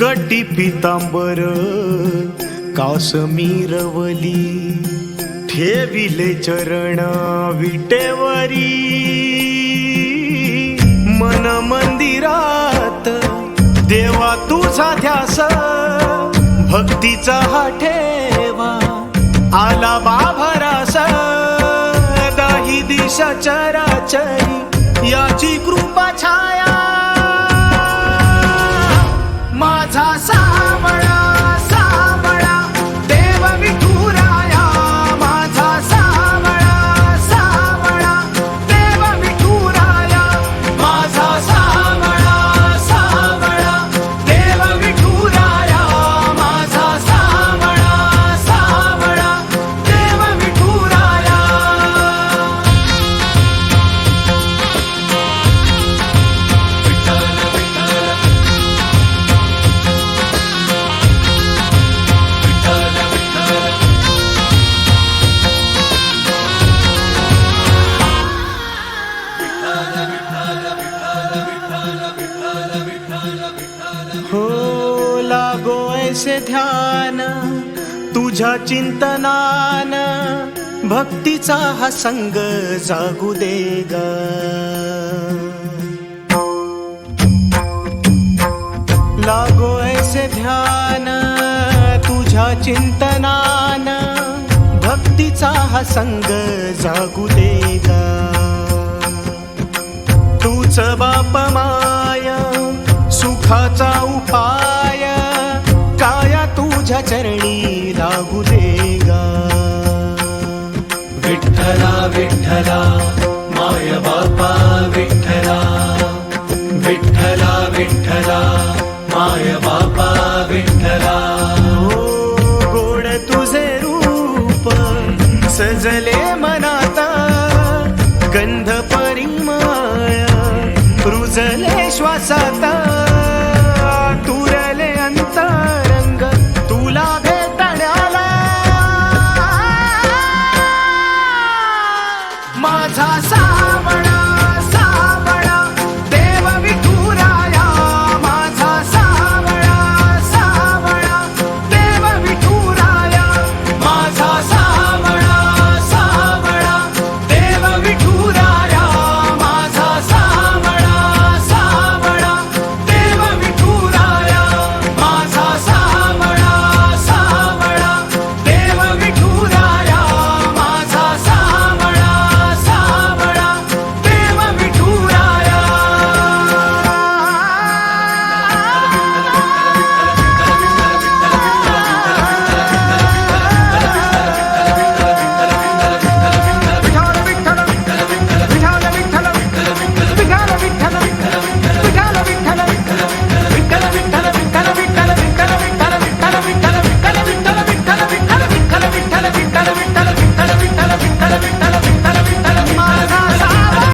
कटी पितांबर कासमीरवली ठेविले चरण विटेवरी. मन मंदिरात देवा तुझा ध्यास भक्तीचा हा ठेवा आला बाभरास दाही दिशा चराचरी याची कृपा छाया. हो लागो ऐसे ध्यान तुझ्या चिंतनान भक्तीचा हा संग जागू दे ग. लागो ऐसे ध्यान तुझ्या चिंतनान भक्तीचा हा संग जागू दे ग. तूच बापा सुखाचा उपाय. काया तुझ्या चरणी लागू दे गा विठ्ठला विठ्ठला माय बापा विठ्ठला. विठ्ठला विठ्ठला माय बापा विठ्ठला. हो गोड तुझे रूप सजले मनाता. गंध परिमळ रुजले श्वासात. pasar.